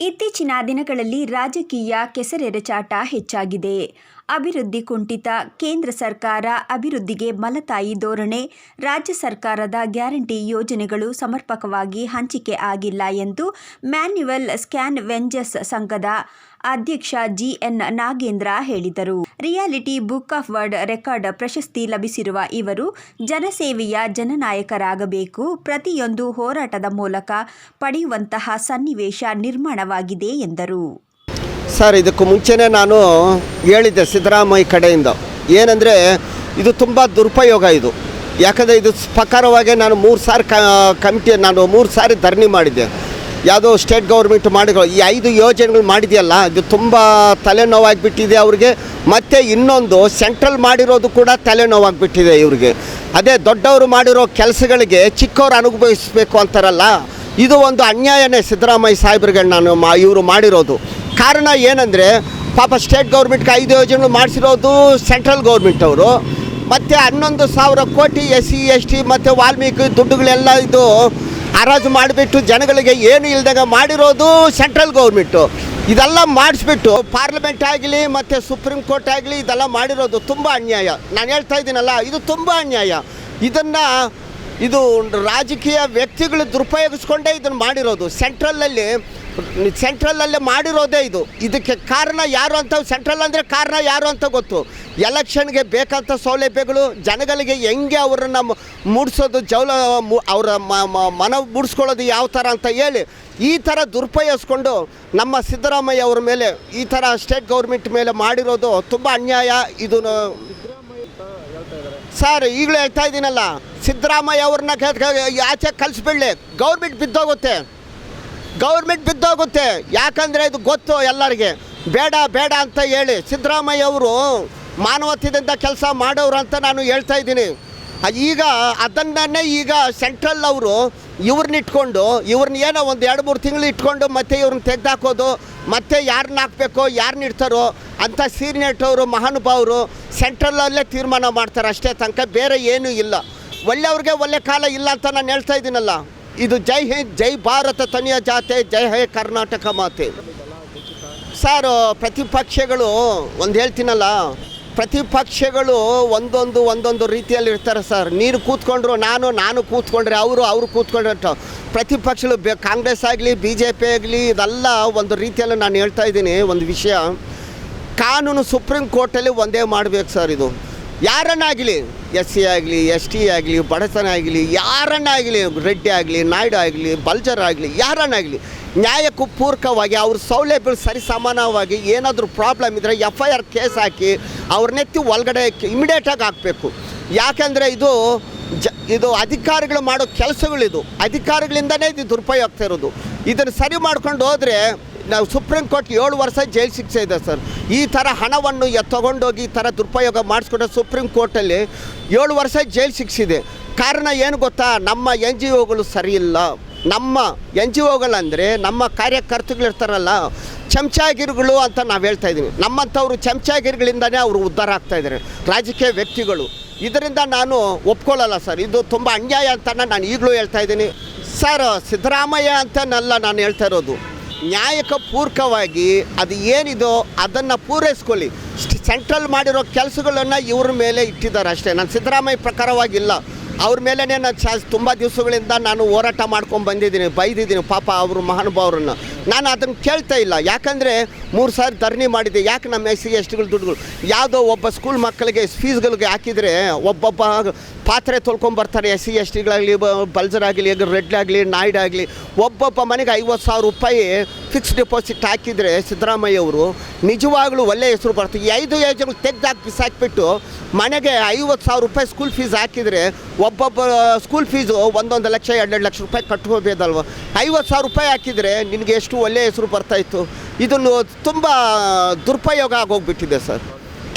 ಇತ್ತೀಚಿನ ದಿನಗಳಲ್ಲಿ ರಾಜಕೀಯ ಕೆಸರೆರಚಾಟ ಹೆಚ್ಚಾಗಿದೆ. ಅಭಿವೃದ್ಧಿ ಕುಂಠಿತ, ಕೇಂದ್ರ ಸರ್ಕಾರ ಅಭಿವೃದ್ಧಿಗೆ ಮಲತಾಯಿ ಧೋರಣೆ, ರಾಜ್ಯ ಸರ್ಕಾರದ ಗ್ಯಾರಂಟಿ ಯೋಜನೆಗಳು ಸಮರ್ಪಕವಾಗಿ ಹಂಚಿಕೆ ಆಗಿಲ್ಲ ಎಂದು ಮ್ಯಾನ್ಯುವಲ್ ಸ್ಕ್ಯಾನ್ ವೆಂಜಸ್ ಸಂಘದ ಅಧ್ಯಕ್ಷ ಜಿಎನ್ ನಾಗೇಂದ್ರ ಹೇಳಿದರು. Reality book of world record ಪ್ರಶಸ್ತಿ ಲಭಿಸಿರುವ ಇವರು ಜನಸೇವೆಯ ಜನನಾಯಕರಾಗಬೇಕು, ಪ್ರತಿಯೊಂದು ಹೋರಾಟದ ಮೂಲಕ ಪಡೆಯುವಂತಹ ಸನ್ನಿವೇಶ ನಿರ್ಮಾಣವಾಗಿದೆ ಎಂದರು. ಸರ್, ಇದಕ್ಕೂ ಮುಂಚೆನೇ ನಾನು ಹೇಳಿದ್ದೆ ಸಿದ್ದರಾಮಯ್ಯ ಕಡೆಯಿಂದ. ಏನಂದರೆ ಇದು ತುಂಬ ದುರುಪಯೋಗ ಇದು. ಯಾಕಂದರೆ ಇದು ಪ್ರಕಾರವಾಗಿ ನಾನು ಮೂರು ಸಾರಿ ಕಮಿಟಿ, ನಾನು ಮೂರು ಸಾರಿ ಧರಣಿ ಮಾಡಿದ್ದೆ. ಯಾವುದೋ ಸ್ಟೇಟ್ ಗೌರ್ಮೆಂಟ್ ಮಾಡಿರೋ ಈ ಐದು ಯೋಜನೆಗಳು ಮಾಡಿದೆಯಲ್ಲ, ಇದು ತುಂಬ ತಲೆನೋವಾಗಿಬಿಟ್ಟಿದೆ ಅವ್ರಿಗೆ. ಮತ್ತು ಇನ್ನೊಂದು, ಸೆಂಟ್ರಲ್ ಮಾಡಿರೋದು ಕೂಡ ತಲೆನೋವಾಗಿಬಿಟ್ಟಿದೆ ಇವ್ರಿಗೆ. ಅದೇ ದೊಡ್ಡವರು ಮಾಡಿರೋ ಕೆಲಸಗಳಿಗೆ ಚಿಕ್ಕವರು ಅನುಭವಿಸಬೇಕು ಅಂತಾರಲ್ಲ, ಇದು ಒಂದು ಅನ್ಯಾಯನೇ ಸಿದ್ದರಾಮಯ್ಯ ಸಾಹೇಬ್ರಿಗೆ ನಾನು ಮಾ, ಇವರು ಮಾಡಿರೋದು. ಕಾರಣ ಏನಂದರೆ, ಪಾಪ ಸ್ಟೇಟ್ ಗೌರ್ಮೆಂಟ್ಗೆ ಐದು ಯೋಜನೆಗಳು ಮಾಡಿಸಿರೋದು ಸೆಂಟ್ರಲ್ ಗೌರ್ಮೆಂಟ್ ಅವರು. ಮತ್ತು ಹನ್ನೊಂದು ಸಾವಿರ ಕೋಟಿ ಎಸ್ ಸಿ, ಎಸ್ ಟಿ ಮತ್ತು ವಾಲ್ಮೀಕಿ ದುಡ್ಡುಗಳೆಲ್ಲ ಇದು ಹರಾಜು ಮಾಡಿಬಿಟ್ಟು ಜನಗಳಿಗೆ ಏನು ಇಲ್ದಾಗ ಮಾಡಿರೋದು ಸೆಂಟ್ರಲ್ ಗೌರ್ಮೆಂಟು ಇದೆಲ್ಲ ಮಾಡಿಸ್ಬಿಟ್ಟು ಪಾರ್ಲಿಮೆಂಟ್ ಆಗಲಿ ಮತ್ತು ಸುಪ್ರೀಂ ಕೋರ್ಟ್ ಆಗಲಿ ಇದೆಲ್ಲ ಮಾಡಿರೋದು ತುಂಬ ಅನ್ಯಾಯ. ನಾನು ಹೇಳ್ತಾ ಇದ್ದೀನಲ್ಲ, ಇದು ತುಂಬ ಅನ್ಯಾಯ. ಇದನ್ನು ಇದು ರಾಜಕೀಯ ವ್ಯಕ್ತಿಗಳು ದುರುಪಯೋಗಿಸ್ಕೊಂಡೇ ಇದನ್ನು ಮಾಡಿರೋದು. ಸೆಂಟ್ರಲಲ್ಲಿ ಸೆಂಟ್ರಲಲ್ಲಿ ಮಾಡಿರೋದೇ ಇದು. ಇದಕ್ಕೆ ಕಾರಣ ಯಾರು ಅಂತ ಸೆಂಟ್ರಲ್ ಅಂದರೆ ಕಾರಣ ಯಾರು ಅಂತ ಗೊತ್ತು. ಎಲೆಕ್ಷನ್ಗೆ ಬೇಕಂತ ಸೌಲಭ್ಯಗಳು, ಜನಗಳಿಗೆ ಹೆಂಗೆ ಅವರನ್ನು ಮೂಡಿಸೋದು, ಜೌಲ ಅವರ ಮನ ಮೂಡಿಸ್ಕೊಳ್ಳೋದು ಯಾವ ಥರ ಅಂತ ಹೇಳಿ, ಈ ಥರ ದುರುಪಯೋಗಿಸ್ಕೊಂಡು ನಮ್ಮ ಸಿದ್ದರಾಮಯ್ಯ ಅವ್ರ ಮೇಲೆ, ಈ ಥರ ಸ್ಟೇಟ್ ಗೌರ್ಮೆಂಟ್ ಮೇಲೆ ಮಾಡಿರೋದು ತುಂಬ ಅನ್ಯಾಯ. ಇದು ಸರ್ ಈಗಲೇ ಹೇಳ್ತಾ ಇದ್ದೀನಲ್ಲ, ಸಿದ್ದರಾಮಯ್ಯ ಅವ್ರನ್ನ ಆಚೆ ಕಲಿಸ್ಬಿಡ್ಲಿ. ಗೌರ್ಮೆಂಟ್ ಬಿದ್ದೋಗುತ್ತೆ. ಗೌರ್ಮೆಂಟ್ ಬಿದ್ದೋಗುತ್ತೆ. ಯಾಕಂದರೆ ಇದು ಗೊತ್ತು ಎಲ್ಲರಿಗೆ. ಬೇಡ ಬೇಡ ಅಂತ ಹೇಳಿ ಸಿದ್ದರಾಮಯ್ಯ ಅವರು ಮಾನವತ್ವದಿಂದ ಕೆಲಸ ಮಾಡೋರು ಅಂತ ನಾನು ಹೇಳ್ತಾ ಇದ್ದೀನಿ. ಈಗ ಅದನ್ನೇ ಈಗ ಸೆಂಟ್ರಲ್ ಅವರು ಇವ್ರನ್ನ ಇಟ್ಕೊಂಡು ಇವ್ರನ್ನ ಏನೋ ಒಂದು ಎರಡು ಮೂರು ತಿಂಗಳು ಇಟ್ಕೊಂಡು ಮತ್ತೆ ಇವ್ರನ್ನ ತೆಗೆದಾಕೋದು, ಮತ್ತೆ ಯಾರನ್ನ ಹಾಕ್ಬೇಕೋ ಯಾರನ್ನ ಇಡ್ತಾರೋ ಅಂತ ಸೀನಿಯರ್ ಅವರು, ಮಹಾನುಭಾವರು ಸೆಂಟ್ರಲ್ಲಲ್ಲೇ ತೀರ್ಮಾನ ಮಾಡ್ತಾರೆ. ಅಷ್ಟೇ ತನಕ ಬೇರೆ ಏನೂ ಇಲ್ಲ. ಒಳ್ಳೆಯವ್ರಿಗೆ ಒಳ್ಳೆ ಕಾಲ ಇಲ್ಲ ಅಂತ ನಾನು ಹೇಳ್ತಾ ಇದ್ದೀನಲ್ಲ. ಇದು ಜೈ ಹಿಂದ್, ಜೈ ಭಾರತ ತನಿಯ ಜಾತೆ, ಜೈ ಹೇ ಕರ್ನಾಟಕ ಮಾತೆ. ಸರ್ ಪ್ರತಿಪಕ್ಷಗಳು, ಒಂದು ಹೇಳ್ತೀನಲ್ಲ, ಪ್ರತಿಪಕ್ಷಗಳು ಒಂದೊಂದು ಒಂದೊಂದು ರೀತಿಯಲ್ಲಿ ಇರ್ತಾರೆ ಸರ್. ನೀನು ಕೂತ್ಕೊಂಡ್ರು ನಾನು ನಾನು ಕೂತ್ಕೊಂಡ್ರೆ ಅವರು ಅವರು ಕೂತ್ಕೊಂಡ್ರೆ ಪ್ರತಿಪಕ್ಷಗಳು ಬೆ, ಕಾಂಗ್ರೆಸ್ ಆಗಲಿ ಬಿ ಜೆ ಪಿ ಆಗಲಿ, ಇದೆಲ್ಲ ಒಂದು ರೀತಿಯಲ್ಲಿ ನಾನು ಹೇಳ್ತಾ ಇದ್ದೀನಿ, ಒಂದು ವಿಷಯ. ಕಾನೂನು ಸುಪ್ರೀಂ ಕೋರ್ಟಲ್ಲಿ ಒಂದೇ ಮಾಡಬೇಕು ಸರ್ ಇದು. ಯಾರನ್ನಾಗಲಿ ಎಸ್ ಸಿ ಆಗಲಿ, ಎಸ್ ಟಿ ಆಗಲಿ ಬಡಸನ ಆಗಲಿ, ಯಾರನ್ನಾಗಲಿ ರೆಡ್ಡಿ ಆಗಲಿ, ನಾಯ್ಡು ಆಗಲಿ, ಬಲ್ಜರ್ ಆಗಲಿ, ಯಾರನ್ನಾಗಲಿ ನ್ಯಾಯಕ್ಕೂ ಪೂರಕವಾಗಿ ಅವ್ರ ಸೌಲಭ್ಯಗಳು ಸರಿ ಸಮಾನವಾಗಿ ಏನಾದರೂ ಪ್ರಾಬ್ಲಮ್ ಇದ್ದರೆ ಎಫ್ ಐ ಆರ್ ಕೇಸ್ ಹಾಕಿ ಅವ್ರನ್ನೆತ್ತಿ ಒಳಗಡೆ ಇಮಿಡಿಯೇಟಾಗಿ ಹಾಕಬೇಕು. ಯಾಕೆಂದರೆ ಇದು ಜ, ಇದು ಅಧಿಕಾರಿಗಳು ಮಾಡೋ ಕೆಲಸಗಳಿದು. ಅಧಿಕಾರಿಗಳಿಂದನೇ ಇದು ದುರುಪಯೋಗ್ತಾ ಇರೋದು. ಇದನ್ನು ಸರಿ ಮಾಡ್ಕೊಂಡು ಹೋದರೆ ನಾವು ಸುಪ್ರೀಂ ಕೋರ್ಟ್ ಏಳು ವರ್ಷ ಜೈಲು ಶಿಕ್ಷೆ ಇದೆ ಸರ್. ಈ ಥರ ಹಣವನ್ನು ತಗೊಂಡೋಗಿ ಈ ಥರ ದುರುಪಯೋಗ ಮಾಡಿಸ್ಕೊಂಡ್ರೆ ಸುಪ್ರೀಂ ಕೋರ್ಟಲ್ಲಿ ಏಳು ವರ್ಷ ಜೈಲು ಶಿಕ್ಷಿದೆ ಕಾರಣ ಏನು ಗೊತ್ತಾ? ನಮ್ಮ ಎನ್ ಜಿ ಒಗಳು ಸರಿಯಿಲ್ಲ. ನಮ್ಮ ಎನ್ ಜಿ ಒಗಳಂದರೆ ನಮ್ಮ ಕಾರ್ಯಕರ್ತಗಳಿರ್ತಾರಲ್ಲ ಚಮಚಾಗಿರುಗಳು ಅಂತ ನಾವು ಹೇಳ್ತಾ ಇದ್ದೀವಿ ನಮ್ಮಂಥವ್ರು ಚಮಚಾಗಿರುಗಳಿಂದನೇ ಅವರು ಉದ್ಧಾರ ಆಗ್ತಾ ಇದ್ದಾರೆ. ರಾಜಕೀಯ ವ್ಯಕ್ತಿಗಳು. ಇದರಿಂದ ನಾನು ಒಪ್ಕೊಳ್ಳಲ್ಲ ಸರ್. ಇದು ತುಂಬ ಅನ್ಯಾಯ ಅಂತ ನಾನು ಈಗಲೂ ಹೇಳ್ತಾ ಇದ್ದೀನಿ. ಸರ್, ಸಿದ್ದರಾಮಯ್ಯ ಅಂತನಲ್ಲ ನಾನು ಹೇಳ್ತಾ ಇರೋದು. ನ್ಯಾಯಕ ಪೂರ್ವಕವಾಗಿ ಅದು ಏನಿದೋ ಅದನ್ನು ಪೂರೈಸ್ಕೊಳ್ಳಿ. ಸೆಂಟ್ರಲ್ ಮಾಡಿರೋ ಕೆಲಸಗಳನ್ನು ಇವ್ರ ಮೇಲೆ ಇಟ್ಟಿದ್ದಾರೆ ಅಷ್ಟೇ. ನಾನು ಸಿದ್ದರಾಮಯ್ಯ ಪ್ರಕಾರವಾಗಿಲ್ಲ. ಅವ್ರ ಮೇಲೇ ನಾನು ಚ ತುಂಬ ದಿವಸಗಳಿಂದ ನಾನು ಹೋರಾಟ ಮಾಡ್ಕೊಂಡು ಬಂದಿದ್ದೀನಿ, ಬೈದಿದ್ದೀನಿ. ಪಾಪ ಅವರು ಮಹಾನುಭಾವರನ್ನು. ನಾನು ಅದನ್ನು ಕೇಳ್ತಾ ಇಲ್ಲ. ಯಾಕಂದರೆ ಮೂರು ಸಾರಿ ಧರಣಿ ಮಾಡಿದೆ. ಯಾಕೆ ನಮ್ಮ ಎಸ್ ಸಿ ದುಡ್ಡುಗಳು? ಯಾವುದೋ ಒಬ್ಬ ಸ್ಕೂಲ್ ಮಕ್ಕಳಿಗೆ ಫೀಸ್ಗಳಿಗೆ ಹಾಕಿದರೆ ಒಬ್ಬೊಬ್ಬ ಪಾತ್ರೆ ತೊಳ್ಕೊಂಬರ್ತಾರೆ ಎಸ್ ಸಿ ಎಸ್ ಟಿಗಳಾಗಲಿ ಬಲ್ಜರಾಗಲಿ ರೆಡ್ ಆಗಲಿ ನಾಯ್ಡ್ ಆಗಲಿ ಒಬ್ಬೊಬ್ಬ ಮನೆಗೆ ಐವತ್ತು ಸಾವಿರ ರೂಪಾಯಿ ಫಿಕ್ಸ್ ಡೆಪಾಸಿಟ್ ಹಾಕಿದರೆ ಸಿದ್ದರಾಮಯ್ಯ ಅವರು ನಿಜವಾಗ್ಲೂ ಒಳ್ಳೆಯ ಹೆಸರು ಬರ್ತದೆ ಐದು ಯೋಜನೆಗಳು ತೆಗ್ದಾಕಿ ಬಿಸಾಕ್ಬಿಟ್ಟು ಮನೆಗೆ ಐವತ್ತು ಸಾವಿರ ರೂಪಾಯಿ ಸ್ಕೂಲ್ ಫೀಸ್ ಹಾಕಿದರೆ ಒಬ್ಬೊಬ್ಬ ಸ್ಕೂಲ್ ಫೀಸು ಒಂದೊಂದು ಲಕ್ಷ, ಎರಡೆರಡು ಲಕ್ಷ ರೂಪಾಯಿ ಕಟ್ಕೋಬೇಕಲ್ವ. ಐವತ್ತು ಸಾವಿರ ರೂಪಾಯಿ ಹಾಕಿದರೆ ನಿನಗೆ ಎಷ್ಟು ಒಳ್ಳೆಯ ಹೆಸರು ಬರ್ತಾಯಿತ್ತು ಇದನ್ನು ತುಂಬ ದುರುಪಯೋಗ ಆಗೋಗ್ಬಿಟ್ಟಿದೆ ಸರ್.